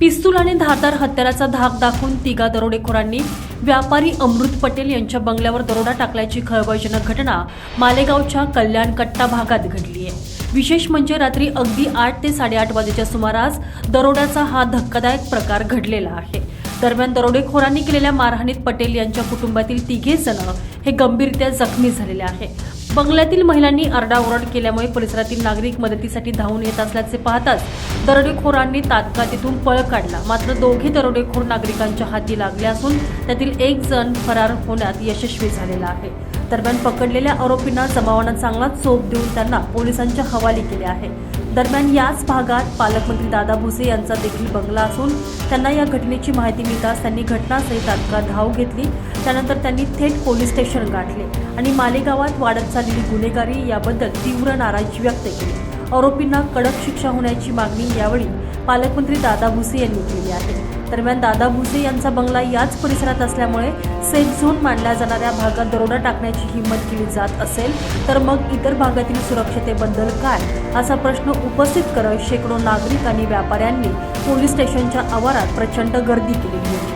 पिस्तूल आणि धारदार हत्याराचा धाक दाखवून तिघा दरोडेखोरांनी व्यापारी अमृत पटेल यांच्या बंगल्यावर दरोडा टाकल्याची खळबळजनक घटना मालेगावच्या कल्याण कट्टा भागात घडली आहे. विशेष म्हणजे रात्री अगदी आठ ते साडेआठ वाजेच्या सुमारास दरोड्याचा हा धक्कादायक प्रकार घडलेला आहे. दरम्यान दरोडेखोरांनी केलेल्या मारहाणीत पटेल यांच्या कुटुंबातील तिघे जण हे गंभीररित्या जखमी झालेले आहे. बंगल्यातील महिलांनी आरडाओरड केल्यामुळे परिसरातील नागरिक मदतीसाठी धावून येत असल्याचे पाहताच दरोडेखोरांनी तात्काळ तिथून पळ काढला. मात्र दोघे दरोडेखोर नागरिकांच्या हाती लागले असून त्यातील एक जण फरार होण्यात यशस्वी झालेला आहे. दरम्यान पकडलेल्या आरोपींना जमावानं चांगला चोप देऊन त्यांना पोलिसांच्या हवाली केले आहे दरम्यान याच भागात पालकमंत्री दादा भुसे यांचा देखील बंगला असून त्यांना या घटनेची माहिती मिळताच त्यांनी घटनास्थळी तात्काळ धाव घेतली. त्यानंतर त्यांनी थेट पोलीस स्टेशन गाठले आणि मालेगावात वाढत चाललेली गुन्हेगारी याबद्दल तीव्र नाराजी व्यक्त केली. आरोपींना कडक शिक्षा होण्याची मागणी यावेळी पालकमंत्री दादा भुसे यांनी केली आहे. दरम्यान दादा भुसे यांचा बंगला याच परिसरात असल्यामुळे सेफ झोन मानल्या जाणाऱ्या भागात दरोडा टाकण्याची हिंमत केली जात असेल तर मग इतर भागातील सुरक्षतेबद्दल काय? असा प्रश्न उपस्थित करत शेकडो नागरिक आणि व्यापाऱ्यांनी पोलीस स्टेशनच्या आवारात प्रचंड गर्दी केली होती.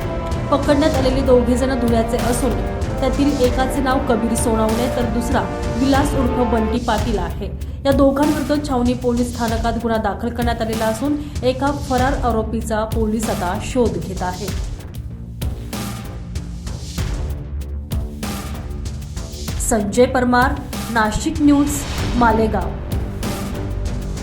पकडण्यात आलेली दोघे जण धुळ्याचे असून त्यातील एकाचे नाव कबीर सोनावणे तर दुसरा विलास उर्फ बंटी पाटील आहे. या दोघांविरुद्ध छावणी पोलीस स्थानकात गुन्हा दाखल करण्यात आलेला असून एका फरार आरोपीचा पोलीस आता शोध घेत आहे. संजय परमार नाशिक न्यूज मालेगाव.